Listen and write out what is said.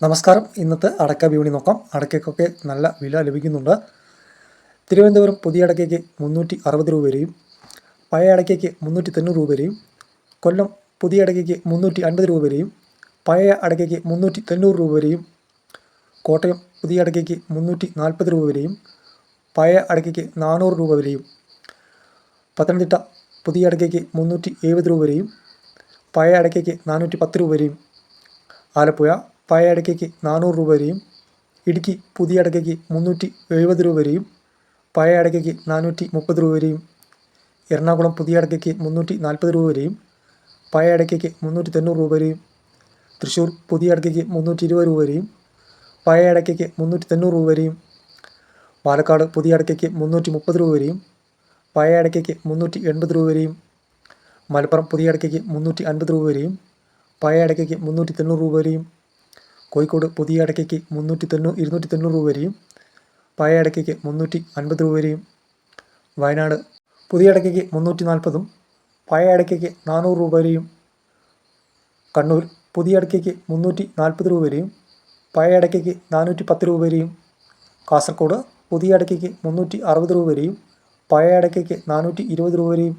നമസ്കാരം. ഇന്നത്തെ അടക്ക വിപണി നോക്കാം. അടക്കയ്ക്കൊക്കെ നല്ല വില ലഭിക്കുന്നുണ്ട്. തിരുവനന്തപുരം പുതിയ അടക്കയ്ക്ക് മുന്നൂറ്റി അറുപത് രൂപ വരെയും പഴയ അടക്കയ്ക്ക് മുന്നൂറ്റി തൊണ്ണൂറ് രൂപ വരെയും കൊല്ലം പുതിയ അടക്കയ്ക്ക് മുന്നൂറ്റി അൻപത് രൂപ വരെയും പഴയ അടക്കയ്ക്ക് മുന്നൂറ്റി തൊണ്ണൂറ് രൂപ വരെയും കോട്ടയം പുതിയ അടക്കയ്ക്ക് മുന്നൂറ്റി നാൽപ്പത് രൂപ വരെയും പഴയ അടക്കയ്ക്ക് നാനൂറ് രൂപ വരെയും പത്തനംതിട്ട പുതിയ അടക്കയ്ക്ക് മുന്നൂറ്റി എഴുപത് രൂപ വരെയും പഴയ അടക്കയ്ക്ക് നാനൂറ്റി പത്ത് രൂപ വരെയും ആലപ്പുഴ പഴയ അടയ്ക്കയ്ക്ക് നാനൂറ് രൂപ വരെയും ഇടുക്കി പുതിയ അടയ്ക്കയ്ക്ക് മുന്നൂറ്റി എഴുപത് രൂപ വരെയും പഴയ അടയ്ക്കയ്ക്ക് നാനൂറ്റി മുപ്പത് രൂപ വരെയും എറണാകുളം പുതിയ അടയ്ക്കയ്ക്ക് മുന്നൂറ്റി നാൽപ്പത് രൂപ വരെയും പഴയ അടയ്ക്കയ്ക്ക് മുന്നൂറ്റി തൊണ്ണൂറ് രൂപ വരെയും തൃശ്ശൂർ പുതിയ അടയ്ക്കയ്ക്ക് മുന്നൂറ്റി ഇരുപത് രൂപ വരെയും പഴയ അടയ്ക്കയ്ക്ക് മുന്നൂറ്റി തൊണ്ണൂറ് രൂപ വരെയും പാലക്കാട് പുതിയ അടയ്ക്കയ്ക്ക് മുന്നൂറ്റി മുപ്പത് രൂപ വരെയും പഴയ അടയ്ക്കയ്ക്ക് മുന്നൂറ്റി എൺപത് രൂപ വരെയും മലപ്പുറം പുതിയ അടയ്ക്കയ്ക്ക് മുന്നൂറ്റി അൻപത് രൂപ വരെയും പഴയ അടയ്ക്കയ്ക്ക് മുന്നൂറ്റി തൊണ്ണൂറ് രൂപ വരെയും കോഴിക്കോട് പുതിയ അടയ്ക്കയ്ക്ക് മുന്നൂറ്റി തൊണ്ണൂറ് ഇരുന്നൂറ്റി തൊണ്ണൂറ് രൂപ വരെയും പഴയ അടയ്ക്കയ്ക്ക് മുന്നൂറ്റി അൻപത് രൂപ വരെയും വയനാട് പുതിയ അടയ്ക്കയ്ക്ക് മുന്നൂറ്റി നാൽപ്പതും പഴയ അടയ്ക്കയ്ക്ക് നാനൂറ് രൂപ വരെയും കണ്ണൂർ പുതിയ അടയ്ക്കയ്ക്ക് മുന്നൂറ്റി നാൽപ്പത് രൂപ വരെയും പഴയ അടയ്ക്കയ്ക്ക് നാനൂറ്റി പത്ത് രൂപ വരെയും കാസർഗോഡ് പുതിയ അടയ്ക്കയ്ക്ക് മുന്നൂറ്റി അറുപത് രൂപ വരെയും പഴയ അടയ്ക്കയ്ക്ക് നാനൂറ്റി ഇരുപത് രൂപ വരെയും